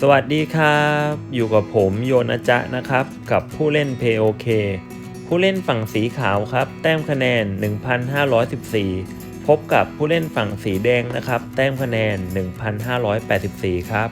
สวัสดีครับ อยู่กับผมโยนาจะนะครับ กับผู้เล่น POK ผู้เล่นฝั่งสีขาวครับ แต้มคะแนน 1,514 พบกับผู้เล่นฝั่งสีแดงนะครับ แต้มคะแนน 1,584 ครับ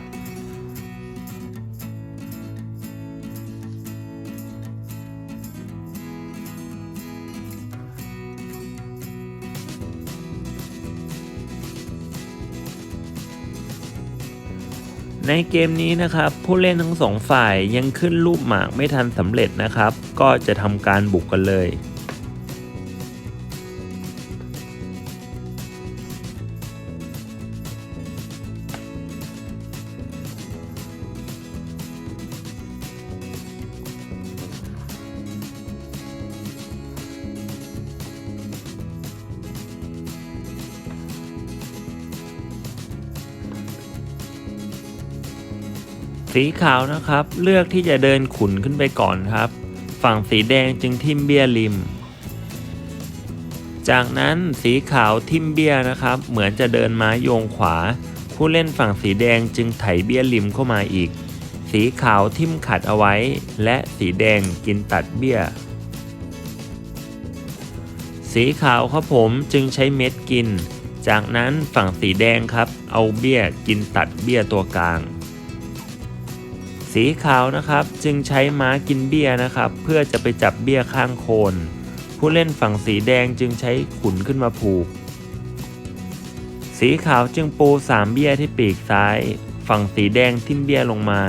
ในเกมนี้นะครับ ผู้เล่นทั้งสองฝ่ายยังขึ้นรูปหมากไม่ทันสำเร็จนะครับ ก็จะทำการบุกกันเลย สีขาวนะครับ เลือกที่จะเดินขุนขึ้นไปก่อนครับ ฝั่งสีแดงจึงทิมเบี้ยริม จากนั้นสีขาวทิมเบี้ยนะครับ เหมือนจะเดินม้าโยงขวา ผู้เล่นฝั่งสีแดงจึงไถเบี้ยริมเข้ามาอีก สีขาวทิมขัดเอาไว้ และสีแดงกินตัดเบี้ย สีขาวครับผมจึงใช้เม็ดกิน จากนั้นฝั่งสีแดงครับ เอาเบี้ยกินตัดเบี้ยตัวกลาง สีขาวนะครับจึงใช้ม้ากินเบี้ยนะครับ เพื่อจะไปจับเบี้ยข้างโคน ผู้เล่นฝั่งสีแดงจึงใช้ขุนขึ้นมาผูก สีขาวจึงปูสามเบี้ยที่ปีกซ้าย ฝั่งสีแดงทิ่มเบี้ยลงมา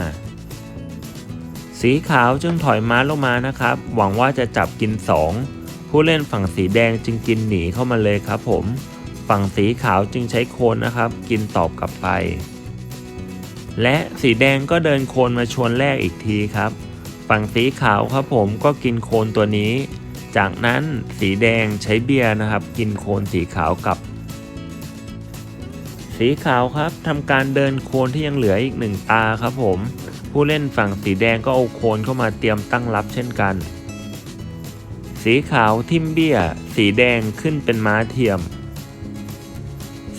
สีขาวจึงถอยม้าลงมานะครับ หวังว่าจะจับกินสองผู้เล่นฝั่งสีแดงจึงกินหนีเข้ามาเลยครับผม ฝั่งสีขาวจึงใช้โคนนะครับ กินตอบกลับไป และสีแดงก็เดินโคนมาชวนแรกอีกทีครับ ฝั่งสีขาวครับผมก็กินโคนตัวนี้ จากนั้นสีแดงใช้เบียร์นะครับ กินโคนสีขาวกับ สีขาวครับทำการเดินโคนที่ยังเหลืออีกหนึ่งตาครับผม ผู้เล่นฝั่งสีแดงก็เอาโคนเข้ามาเตรียมตั้งรับเช่นกัน สีขาวทิมเบี้ยสีแดงขึ้นเป็นม้าเทียม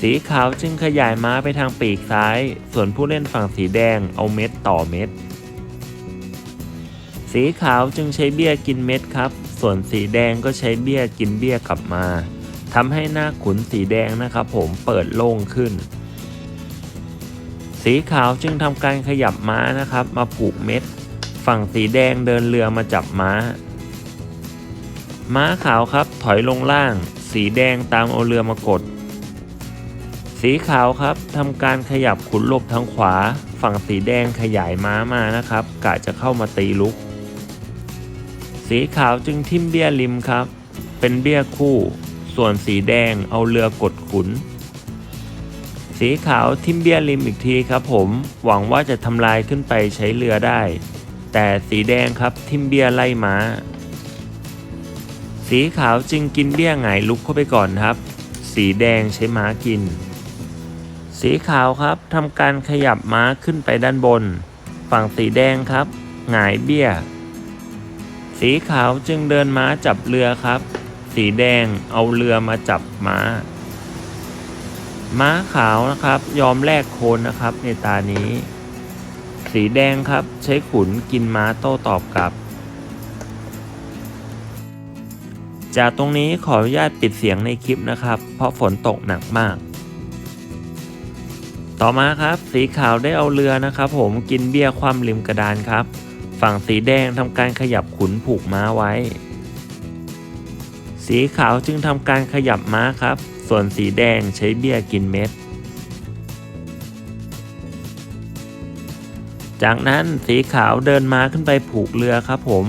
สีขาวจึงขยายม้าไปทางปีกซ้าย ส่วนผู้เล่นฝั่งสีแดงเอาเม็ดต่อเม็ด สีขาวจึงใช้เบี้ยกินเม็ดครับ ส่วนสีแดงก็ใช้เบี้ยกินเบี้ยกลับมาทำให้หน้าขุนสีแดงนะครับผมเปิดโล่งขึ้น สีขาวจึงทำการขยับม้านะครับ มาผูกเม็ด ฝั่งสีแดงเดินเรือมาจับม้า ม้าขาวครับถอยลงล่าง สีแดงตามเอาเรือมากด สีขาวครับทำการขยับขุนลบทางขวา ฝั่งสีแดงขยายม้ามานะครับกะจะเข้ามาตีลุก สีขาวจึงทิ่มเบี้ยริมครับ เป็นเบี้ยคู่ ส่วนสีแดงเอาเรือกดขุน สีขาวทิ่มเบี้ยริมอีกทีครับ ผมหวังว่าจะทำลายขึ้นไปใช้เรือได้ แต่สีแดงครับทิ่มเบี้ยไล่ม้า สีขาวจึงกินเบี้ยหงายลุกเข้าไปก่อนครับ สีแดงใช้ม้ากิน สีขาวครับทำการขยับม้าขึ้นไปด้านบน ฝั่งสีแดงครับหงายเบี้ย สีขาวจึงเดินม้าจับเรือครับ สีแดงเอาเรือมาจับม้า ม้าขาวนะครับ ยอมแลกโคนนะครับในตานี้ สีแดงครับใช้ขุนกินม้าโต้ตอบกลับ จากตรงนี้ขออนุญาตปิดเสียงในคลิปนะครับ เพราะฝนตกหนักมาก ต่อมาครับ สีขาวได้เอาเรือนะครับ ผมกินเบี้ยความริมกระดานครับ ฝั่งสีแดงทำการขยับขุนผูกม้าไว้ สีขาวจึงทำการขยับม้าครับ ส่วนสีแดงใช้เบี้ยกินเม็ด จากนั้นสีขาวเดินม้าขึ้นไปผูกเรือครับ ผม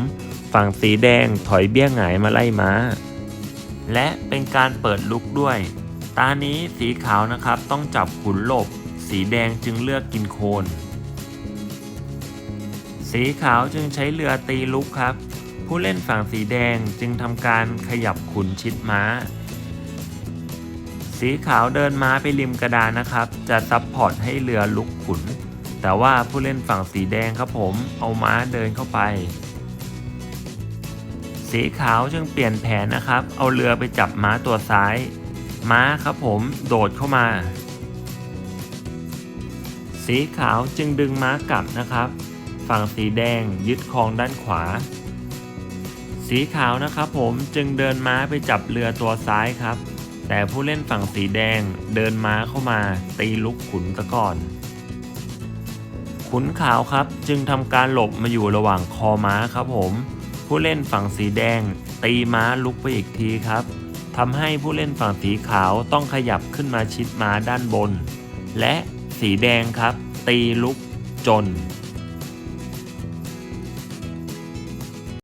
ฝั่งสีแดงถอยเบี้ยหงายมาไล่ม้า และเป็นการเปิดลุกด้วย ตานี้สีขาวนะครับต้องจับขุนหลบ สีแดงจึงเลือกกินโคน สีขาวจึงใช้เรือตีลุกครับ ผู้เล่นฝั่งสีแดงจึงทำการขยับขุนชิดม้า สีขาวเดินม้าไปริมกระดานนะครับ จะซับพอร์ตให้เรือลุกขุน แต่ว่าผู้เล่นฝั่งสีแดงครับผมเอาม้าเดินเข้าไปสีขาวจึงเปลี่ยนแผนนะครับ เอาเรือไปจับม้าตัวซ้าย ม้าครับผมโดดเข้ามา สีขาวจึงดึงม้ากลับนะครับ ฝั่งสีแดงยึดครองด้านขวา สีขาวนะครับผมจึงเดินม้าไปจับเรือตัวซ้ายครับ แต่ผู้เล่นฝั่งสีแดงเดินม้าเข้ามาตีลุกขุนซะก่อน ขุนขาวครับจึงทำการหลบมาอยู่ระหว่างคอม้าครับผม ผู้เล่นฝั่งสีแดงตีม้าลุกไปอีกทีครับทำให้ผู้เล่นฝั่งสีขาวต้องขยับขึ้นมาชิดม้าด้านบน และ สีแดงครับ ตีลุกจน